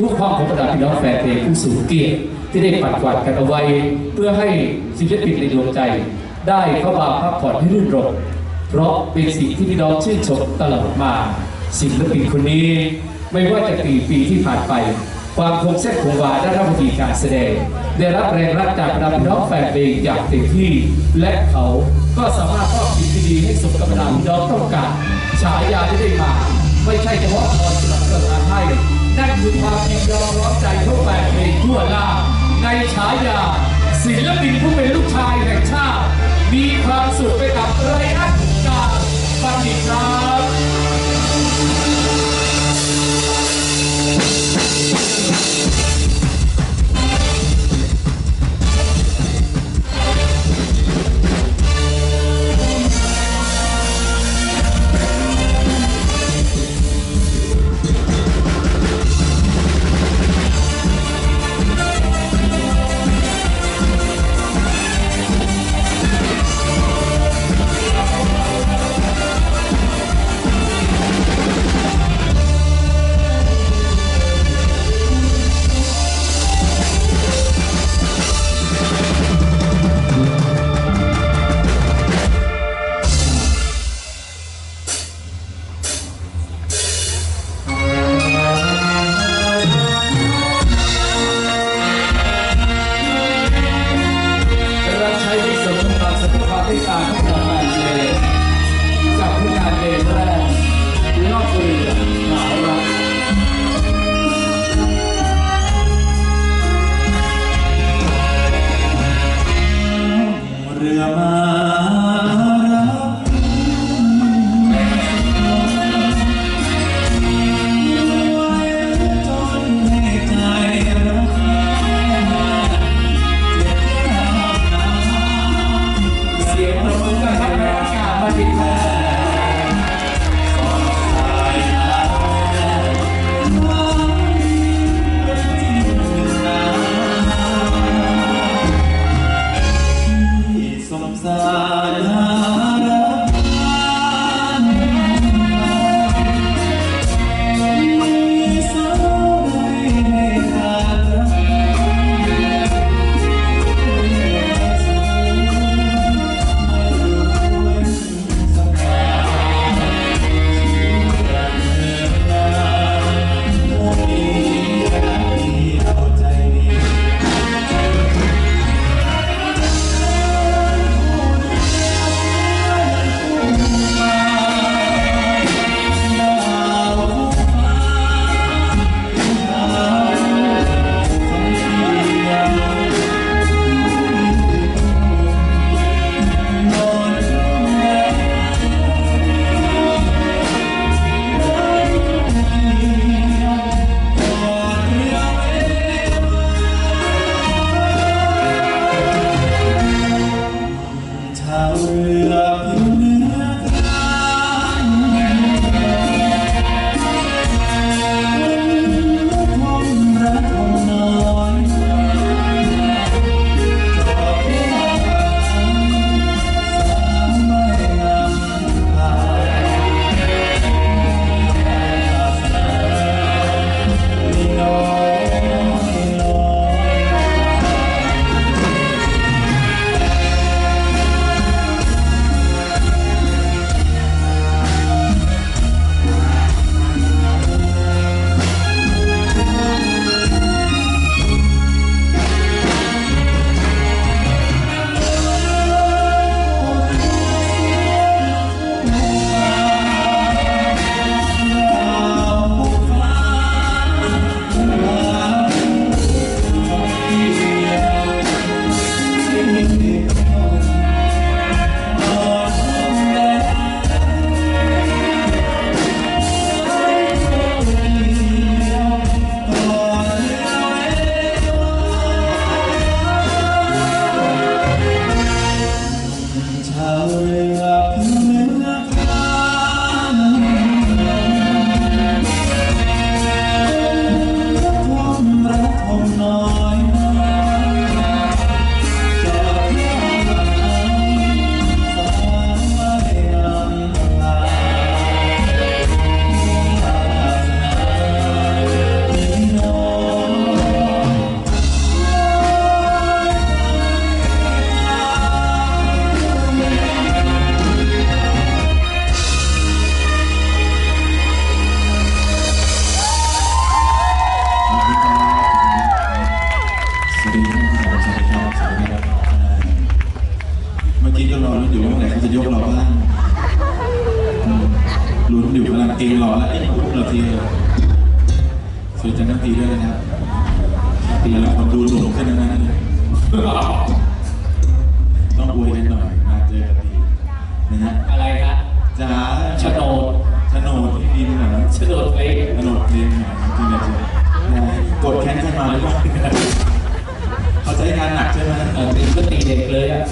ทุกห้องของบรรดาพี่น้องแฟนเพลงผู้สูงเกียรติที่ได้ปัดกวาดกันเอาไว้ เพื่อให้ศิลปินในดวงใจ ได้เข้ามาพักผ่อนให้รื่นรมเพราะเป็นสิ่งที่พี่น้องชื่นชมตลอดมาศิลปินคนนี้ ไม่ว่าจะกี่ปีที่ผ่านไป ความคงเส้นคงวาได้รับวิธีการแสดง ได้รับแรงรักจากบรรดาพี่น้องแฟนเพลงอย่างเต็มที่ และเขาก็สามารถมอบสิ่งดีๆให้สมกับบรรดาพี่น้องต้องการฉายาที่ได้มาไม่ใช่เฉพาะพรสำหรับประธานให้ นั่นคือความยินยอมร้องใจทั่วแฟนเพลงทั่วลาในฉายาศิลปินผู้เป็นลูกชายแห่งชาติ มีความสุขไปกับไรนการ Brahma เมื่อกี้ก็รอลุ้นอยู่ว่าเมื่อไหร่เขาจะยกเราบ้างลุ้นอยู่กำลังเองรอแล้วเอ๊ะพวกเราทีสวยจังทั้งทีด้วยนะครับทีละคนดูหนุ่มขึ้นทั้งนั้นเลยต้องอวยกันหน่อยมาเจอกันทีนะฮะอะไรครับจ้าโฉนดโฉนดที่ดีนเหรโฉนดเล็กถนดเองจริงๆกดแค้นขึ้นมาหรือเปล่า ด็กเลยอะ